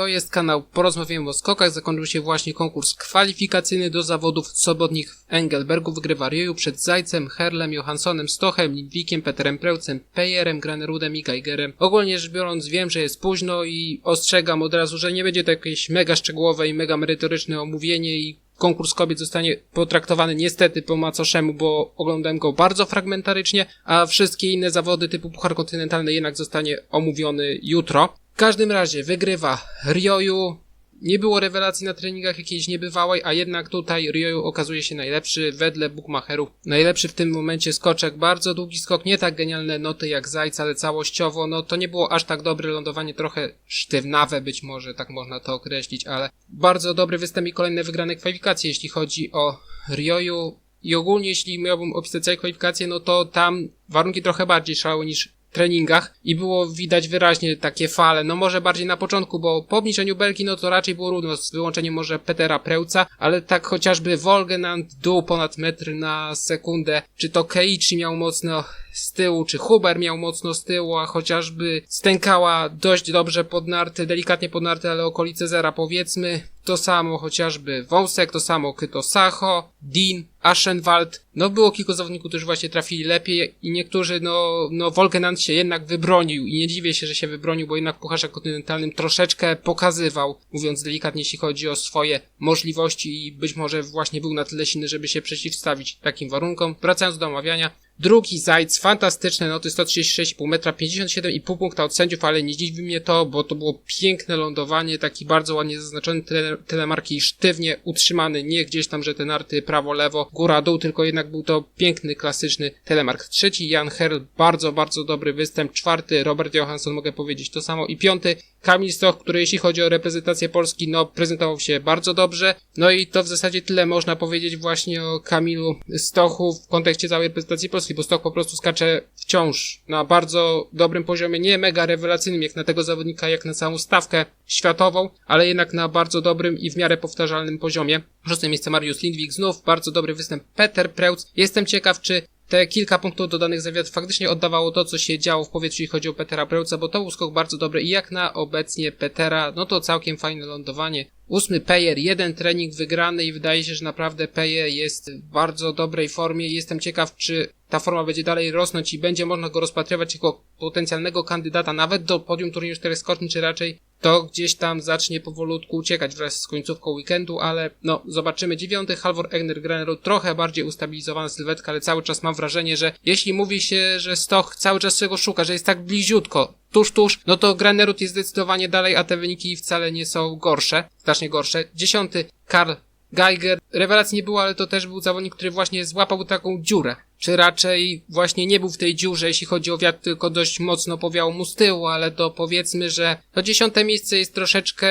To jest kanał Porozmawiamy o skokach. Zakończył się właśnie konkurs kwalifikacyjny do zawodów. Sobotnik w Engelbergu wygrywa Rioju przed Zajcem, Herlem, Johanssonem, Stochem, Lindwikiem, Peterem Prełcem, Pejerem, Granerudem i Geigerem. Ogólnie rzecz biorąc wiem, że jest późno i ostrzegam od razu, że nie będzie to jakieś mega szczegółowe i mega merytoryczne omówienie i konkurs kobiet zostanie potraktowany niestety po macoszemu, bo oglądałem go bardzo fragmentarycznie, a wszystkie inne zawody typu Puchar Kontynentalny jednak zostanie omówiony jutro. Każdym razie wygrywa Rioju. Nie było rewelacji na treningach jakiejś niebywałej, a jednak tutaj Rioju okazuje się najlepszy wedle bookmacherów. Najlepszy w tym momencie skoczek, bardzo długi skok, nie tak genialne noty jak Zajc, ale całościowo, no to nie było aż tak dobre lądowanie, trochę sztywnawe być może, tak można to określić, ale bardzo dobry występ i kolejne wygrane kwalifikacje, jeśli chodzi o Rioju. I ogólnie, jeśli miałbym opisać całe kwalifikacje, no to tam warunki trochę bardziej szalały niż treningach i było widać wyraźnie takie fale, no może bardziej na początku, bo po obniżeniu belki no to raczej było równo, z wyłączeniem może Petera Prełca, ale tak chociażby Wolgenand dół ponad metr na sekundę, czy to Keiichi miał mocno z tyłu, czy Huber miał mocno z tyłu, a chociażby stękała dość dobrze pod narty, delikatnie pod narty, ale okolice zera powiedzmy, to samo chociażby Wąsek, to samo Kyto Sacho, Dean, Aschenwald. No było kilku zawodników, którzy właśnie trafili lepiej i niektórzy, no, no Wolkenand się jednak wybronił i nie dziwię się, że się wybronił, bo jednak w Pucharze Kontynentalnym troszeczkę pokazywał, mówiąc delikatnie, jeśli chodzi o swoje możliwości i być może właśnie był na tyle silny, żeby się przeciwstawić takim warunkom. Wracając do omawiania, Drugi Zajc, fantastyczne noty, 136,5 metra, 57,5 punkta od sędziów, ale nie dziwi mnie to, bo to było piękne lądowanie, taki bardzo ładnie zaznaczony tele, telemarki, sztywnie utrzymany, nie gdzieś tam, że te narty prawo-lewo, góra-dół, tylko jednak był to piękny, klasyczny telemark. Trzeci Jan Herl, bardzo, bardzo dobry występ. Czwarty Robert Johansson, mogę powiedzieć to samo. I piąty Kamil Stoch, który jeśli chodzi o reprezentację Polski, no prezentował się bardzo dobrze. No i to w zasadzie tyle można powiedzieć właśnie o Kamilu Stochu w kontekście całej reprezentacji Polski, bo Stoch po prostu skacze wciąż na bardzo dobrym poziomie, nie mega rewelacyjnym jak na tego zawodnika, jak na całą stawkę światową, ale jednak na bardzo dobrym i w miarę powtarzalnym poziomie. Szóste miejsce Mariusz Lindwik, znów bardzo dobry występ Peter Preutz. Jestem ciekaw, czy te kilka punktów dodanych za wiatr faktycznie oddawało to, co się działo w powietrzu, jeśli chodzi o Petera Prełca, bo to był skok bardzo dobry i jak na obecnie Petera, no to całkiem fajne lądowanie. Ósmy Pejer, jeden trening wygrany i wydaje się, że naprawdę Peje jest w bardzo dobrej formie. Jestem ciekaw, czy ta forma będzie dalej rosnąć i będzie można go rozpatrywać jako potencjalnego kandydata nawet do podium turnieju czterech skoczni, czy raczej to gdzieś tam zacznie powolutku uciekać wraz z końcówką weekendu, ale no, zobaczymy. Dziewiąty, Halvor Egner Grenero, trochę bardziej ustabilizowana sylwetka, ale cały czas mam wrażenie, że jeśli mówi się, że Stoch cały czas czego szuka, że jest tak bliziutko, tuż, tuż, no to Granerud jest zdecydowanie dalej, a te wyniki wcale nie są gorsze, znacznie gorsze. Dziesiąty, Karl Geiger. Rewelacji nie było, ale to też był zawodnik, który właśnie złapał taką dziurę. Czy raczej właśnie nie był w tej dziurze, jeśli chodzi o wiatr, tylko dość mocno powiało mu z tyłu, ale to powiedzmy, że to dziesiąte miejsce jest troszeczkę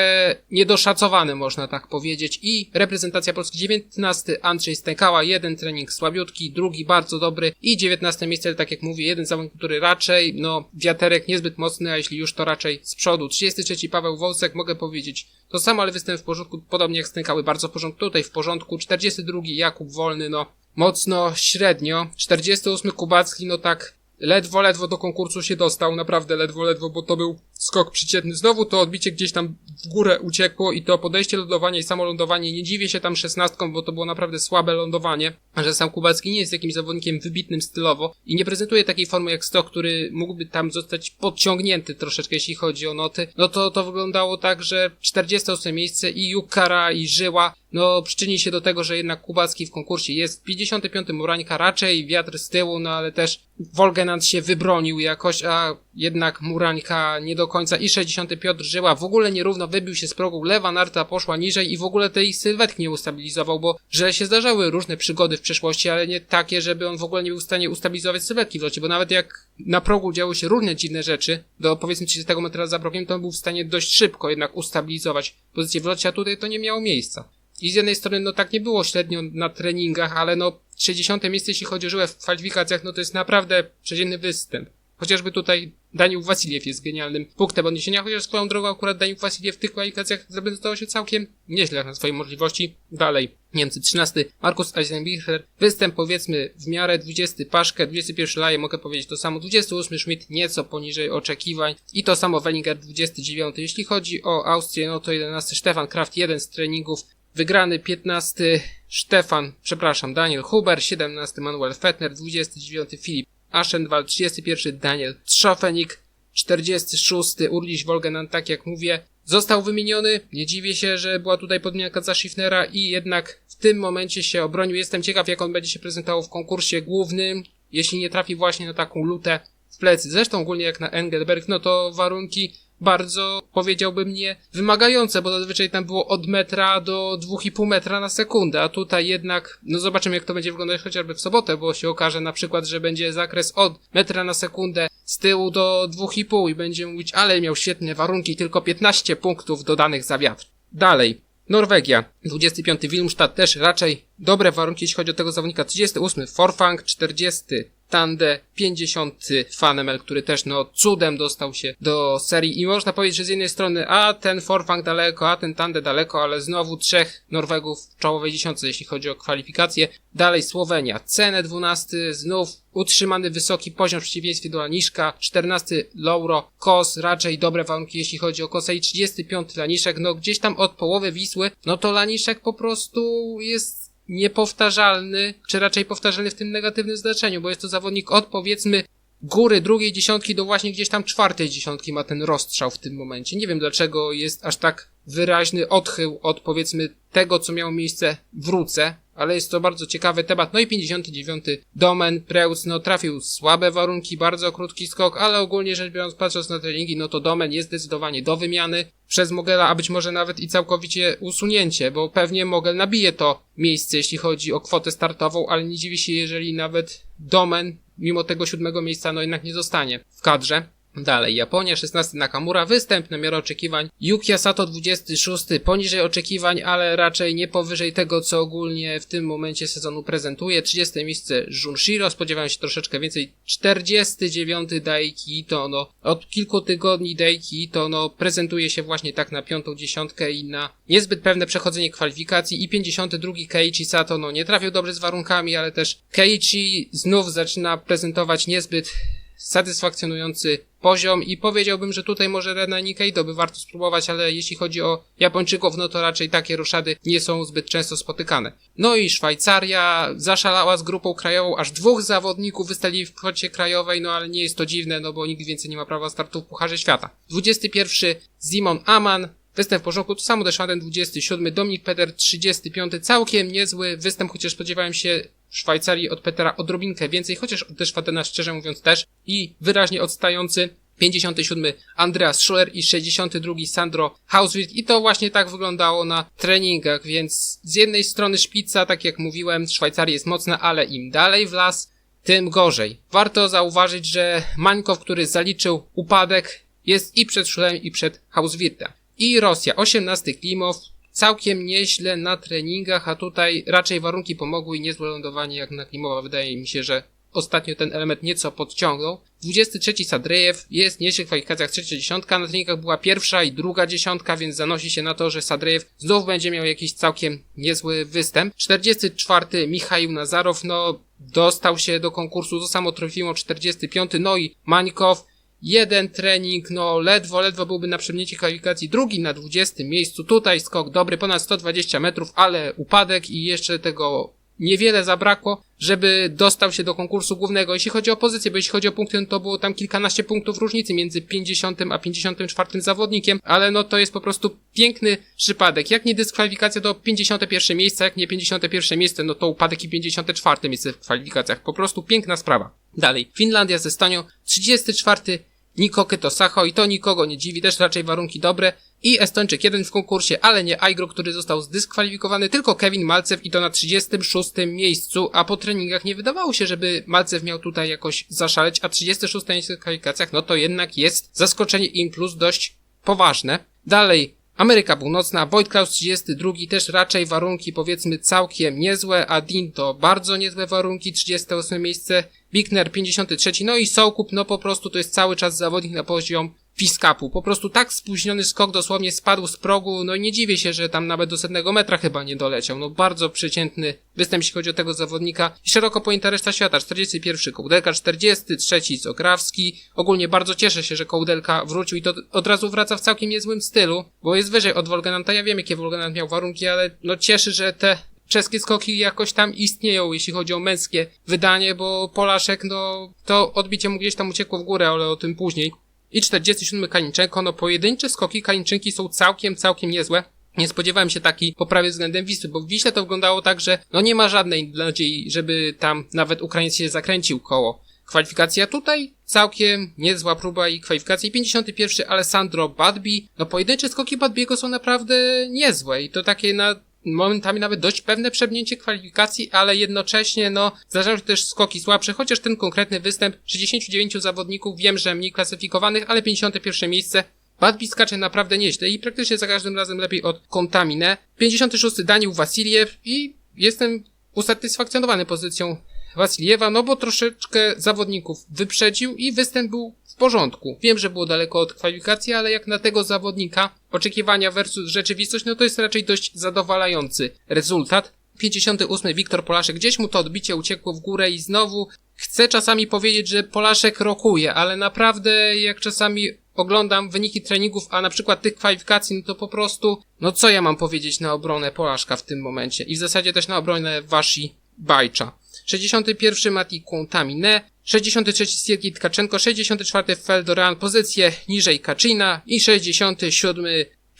niedoszacowane, można tak powiedzieć. I reprezentacja Polski dziewiętnasty, Andrzej Stękała, jeden trening słabiutki, drugi bardzo dobry i dziewiętnaste miejsce, tak jak mówię, jeden zawodnik, który raczej, no, wiaterek niezbyt mocny, a jeśli już to raczej z przodu. 33 Paweł Wąsek, mogę powiedzieć to samo, ale występ w porządku, podobnie jak Stękały, bardzo w porządku, tutaj w porządku. 42 Jakub Wolny, no, mocno średnio. 48 Kubacki, no tak ledwo, ledwo do konkursu się dostał, naprawdę ledwo, ledwo, bo to był skok przeciętny. Znowu to odbicie gdzieś tam w górę uciekło i to podejście lądowania i samo lądowanie, nie dziwię się tam szesnastką, bo to było naprawdę słabe lądowanie, że sam Kubacki nie jest jakimś zawodnikiem wybitnym stylowo i nie prezentuje takiej formy jak Stok, który mógłby tam zostać podciągnięty troszeczkę, jeśli chodzi o noty, no to to wyglądało tak, że 48 miejsce i Jukara i Żyła no przyczyni się do tego, że jednak Kubacki w konkursie jest 55. Murańka raczej wiatr z tyłu, no ale też Wolgenant się wybronił jakoś, a jednak Murańka nie do końca i 60. Piotr Żyła w ogóle nierówno wybił się z progu, lewa narta poszła niżej i w ogóle tej sylwetki nie ustabilizował, bo że się zdarzały różne przygody w przeszłości, ale nie takie, żeby on w ogóle nie był w stanie ustabilizować sylwetki w locie, bo nawet jak na progu działy się różne dziwne rzeczy, do powiedzmy 30 metra za progiem, to on był w stanie dość szybko jednak ustabilizować pozycję w locie, a tutaj to nie miało miejsca. I z jednej strony, no tak nie było średnio na treningach, ale no 60 miejsce, jeśli chodzi o żyłę w kwalifikacjach, no to jest naprawdę przeciętny występ. Chociażby tutaj Daniel Wasiliew jest genialnym punktem odniesienia, chociaż swoją drogą akurat Daniel Wasiliew w tych kwalifikacjach zaprezentował się całkiem nieźle na swoje możliwości. Dalej, Niemcy 13, Markus Eisenbichler, występ powiedzmy w miarę 20, Paszkę, 21 Laje, mogę powiedzieć to samo, 28 Schmidt nieco poniżej oczekiwań i to samo Wellinger 29. Jeśli chodzi o Austrię, no to 11 Stefan Kraft, jeden z treningów, wygrany 15 Stefan, przepraszam, Daniel Huber, 17 Manuel Fettner, 29 Filip Aschenwald, 31 Daniel Trzofenik, 46 Urliś Wolgenan, tak jak mówię, został wymieniony. Nie dziwię się, że była tutaj podmianka za Schiffnera i jednak w tym momencie się obronił. Jestem ciekaw, jak on będzie się prezentował w konkursie głównym, jeśli nie trafi właśnie na taką lutę w plecy. Zresztą ogólnie jak na Engelberg, no to warunki bardzo, powiedziałbym, nie wymagające, bo zazwyczaj tam było od metra do 2,5 metra na sekundę, a tutaj jednak, no zobaczymy jak to będzie wyglądać chociażby w sobotę, bo się okaże na przykład, że będzie zakres od metra na sekundę z tyłu do 2,5 i będzie mówić, ale miał świetne warunki, tylko 15 punktów dodanych za wiatr. Dalej. Norwegia. 25 Wilmstad też raczej dobre warunki, jeśli chodzi o tego zawodnika. 38 Forfang, 40 Tande, 50 Fanemel, który też no cudem dostał się do serii i można powiedzieć, że z jednej strony a ten Forfang daleko, a ten Tande daleko, ale znowu trzech Norwegów w czołowej dziesiątce, jeśli chodzi o kwalifikacje. Dalej Słowenia, cenę 12, znów utrzymany wysoki poziom w przeciwieństwie do Laniszka, 14 Lauro, Kos, raczej dobre warunki jeśli chodzi o Kosa i 35 Laniszek, no gdzieś tam od połowy Wisły, no to Laniszek po prostu jest niepowtarzalny, czy raczej powtarzalny w tym negatywnym znaczeniu, bo jest to zawodnik od powiedzmy góry drugiej dziesiątki do właśnie gdzieś tam czwartej dziesiątki ma ten rozstrzał w tym momencie. Nie wiem dlaczego jest aż tak wyraźny odchył od powiedzmy tego, co miało miejsce w Ruce, ale jest to bardzo ciekawy temat. No i 59. Domen Preus, no trafił słabe warunki, bardzo krótki skok, ale ogólnie rzecz biorąc, patrząc na treningi, no to Domen jest zdecydowanie do wymiany przez Mogela, a być może nawet i całkowicie usunięcie, bo pewnie Mogel nabije to miejsce, jeśli chodzi o kwotę startową, ale nie dziwi się, jeżeli nawet Domen, mimo tego siódmego miejsca, no jednak nie zostanie w kadrze. Dalej, Japonia, 16 Nakamura, występ na miarę oczekiwań. Yuki Sato, 26 poniżej oczekiwań, ale raczej nie powyżej tego, co ogólnie w tym momencie sezonu prezentuje. 30 miejsce Junshiro, spodziewałem się troszeczkę więcej. 49 Daiki Ito, no od kilku tygodni Daiki Ito, no prezentuje się właśnie tak na piątą dziesiątkę i na niezbyt pewne przechodzenie kwalifikacji. I 52 Keiichi Sato, no nie trafił dobrze z warunkami, ale też Keiichi znów zaczyna prezentować niezbyt satysfakcjonujący poziom i powiedziałbym, że tutaj może Rena Nikeido by warto spróbować, ale jeśli chodzi o Japończyków, no to raczej takie roszady nie są zbyt często spotykane. No i Szwajcaria zaszalała z grupą krajową, aż dwóch zawodników wystali w kwocie krajowej, no ale nie jest to dziwne, no bo nikt więcej nie ma prawa startu w Pucharze Świata. 21 Simon Aman, Występ w porządku, to samo Deschaden 27, Dominik Peter 35, całkiem niezły występ, chociaż spodziewałem się w Szwajcarii od Petera odrobinkę więcej, chociaż od Deschwadena szczerze mówiąc też i wyraźnie odstający 57 Andreas Schuller i 62 Sandro Hauswild i to właśnie tak wyglądało na treningach, więc z jednej strony szpica, tak jak mówiłem, Szwajcarii jest mocna, ale im dalej w las, tym gorzej. Warto zauważyć, że Mańkow, który zaliczył upadek, jest i przed Schullerem i przed Hauswirtem. I Rosja, 18 Klimow, całkiem nieźle na treningach, a tutaj raczej warunki pomogły i niezłe lądowanie jak na Klimowa. Wydaje mi się, że ostatnio ten element nieco podciągnął. 23 Sadrejew jest nieźle w kwalifikacjach trzecia dziesiątka, na treningach była pierwsza i druga dziesiątka, więc zanosi się na to, że Sadrejew znów będzie miał jakiś całkiem niezły występ. 44 Michał Nazarow, no dostał się do konkursu, to samo Trofimo 45, no i Mańkow jeden trening, no ledwo, ledwo byłby na przemnięcie kwalifikacji, drugi na 20 miejscu, tutaj skok dobry, ponad 120 metrów, ale upadek i jeszcze tego niewiele zabrakło, żeby dostał się do konkursu głównego. Jeśli chodzi o pozycję, bo jeśli chodzi o punkty, no to było tam kilkanaście punktów różnicy między 50 a 54 zawodnikiem, ale no to jest po prostu piękny przypadek. Jak nie dyskwalifikacja, to 51 miejsce, jak nie 51 miejsce, no to upadek i 54 miejsce w kwalifikacjach. Po prostu piękna sprawa. Dalej, Finlandia ze Stanią, 34 Niko Sacho i to nikogo nie dziwi, też raczej warunki dobre. I Estończyk jeden w konkursie, ale nie Aigro, który został zdyskwalifikowany, tylko Kevin Malcew i to na 36 miejscu, a po treningach nie wydawało się, żeby Malcew miał tutaj jakoś zaszaleć, a 36 miejsce w kwalifikacjach, no to jednak jest zaskoczenie im plus dość poważne. Dalej, Ameryka Północna, Boyd Klaus 32, też raczej warunki powiedzmy całkiem niezłe, a Dean to bardzo niezłe warunki, 38 miejsce, Bickner 53, no i Soukup, no po prostu to jest cały czas zawodnik na poziom Fiskapu. Po prostu tak spóźniony skok dosłownie spadł z progu, no i nie dziwię się, że tam nawet do setnego metra chyba nie doleciał. No bardzo przeciętny występ, jeśli chodzi o tego zawodnika. I szeroko pojęta reszta świata. 41 Kołdelka, 43 Cokrawski. Ogólnie bardzo cieszę się, że Kołdelka wrócił i to od razu wraca w całkiem niezłym stylu, bo jest wyżej od Wolgananta. Ja wiem, jakie Wolganant miał warunki, ale no cieszy, że te czeskie skoki jakoś tam istnieją, jeśli chodzi o męskie wydanie, bo Polaszek, no, to odbicie mu gdzieś tam uciekło w górę, ale o tym później. I 47 Kalinczenko, no pojedyncze skoki Kalińczynki są całkiem, całkiem niezłe. Nie spodziewałem się takiej poprawy względem Wisły, bo w Wiśle to wyglądało tak, że no nie ma żadnej nadziei, żeby tam nawet Ukraińc się zakręcił koło. Kwalifikacja tutaj całkiem niezła próba i kwalifikacja. I 51 Alessandro Badbi. No pojedyncze skoki Badbiego są naprawdę niezłe i to takie na momentami nawet dość pewne przebnięcie kwalifikacji, ale jednocześnie, no, zdarzają się też skoki słabsze, chociaż ten konkretny występ 69 zawodników, wiem, że mniej klasyfikowanych, ale 51 miejsce. Badbi skacze naprawdę nieźle i praktycznie za każdym razem lepiej od Kontamine. 56 Daniel Wasiliew i jestem usatysfakcjonowany pozycją Wasiliewa, no bo troszeczkę zawodników wyprzedził i występ był porządku. Wiem, że było daleko od kwalifikacji, ale jak na tego zawodnika oczekiwania versus rzeczywistość, no to jest raczej dość zadowalający rezultat. 58 Wiktor Polaszek, gdzieś mu to odbicie uciekło w górę i znowu chcę czasami powiedzieć, że Polaszek rokuje, ale naprawdę jak czasami oglądam wyniki treningów, a na przykład tych kwalifikacji, no to po prostu, no co ja mam powiedzieć na obronę Polaszka w tym momencie i w zasadzie też na obronę Wasi Bajcza. 61 Mati Kuntamine, 63 Siergiej Tkaczenko, 64 Feldoran, pozycję niżej Kaczyna. I 67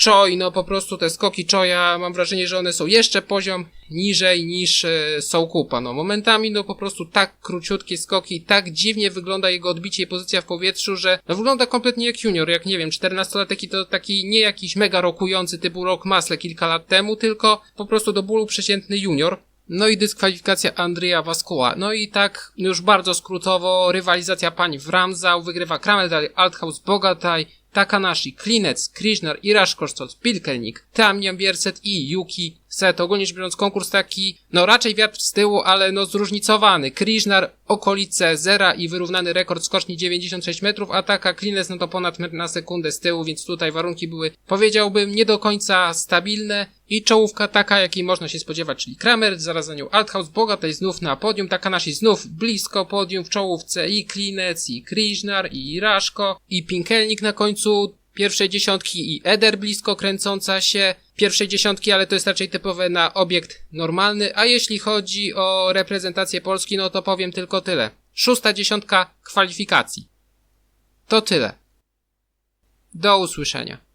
Choi, no po prostu te skoki Choya, mam wrażenie, że one są jeszcze poziom niżej niż e, Soukupa. No momentami, no po prostu tak króciutkie skoki, tak dziwnie wygląda jego odbicie i pozycja w powietrzu, że no wygląda kompletnie jak junior, jak nie wiem, 14-latek i to taki nie jakiś mega rokujący typu Rock Masle kilka lat temu, tylko po prostu do bólu przeciętny junior. No i dyskwalifikacja Andrzeja Waskoła. No i tak już bardzo skrótowo rywalizacja pań w Ramzał, wygrywa Kramel, dalej Althaus, Bogataj, Takanashi, Klinec, Krishnar, Irash Kosztoc, Pilkelnik, Tamian Bierset i Yuki Set. Ogólnie rzecz biorąc konkurs taki, no raczej wiatr z tyłu, ale no zróżnicowany. Krishnar okolice zera i wyrównany rekord skoczni 96 metrów, a taka Klinec no to ponad metr na sekundę z tyłu, więc tutaj warunki były, powiedziałbym, nie do końca stabilne. I czołówka taka, jakiej można się spodziewać, czyli Kramer, zaraz za nią Althaus, Bogatej znów na podium, Takanashi znów blisko podium w czołówce i Klinec, i Krishnar, i Raszko, i Pinkelnik na końcu pierwszej dziesiątki i Eder blisko kręcąca się pierwszej dziesiątki, ale to jest raczej typowe na obiekt normalny, a jeśli chodzi o reprezentację Polski, no to powiem tylko tyle. Szósta dziesiątka kwalifikacji. To tyle. Do usłyszenia.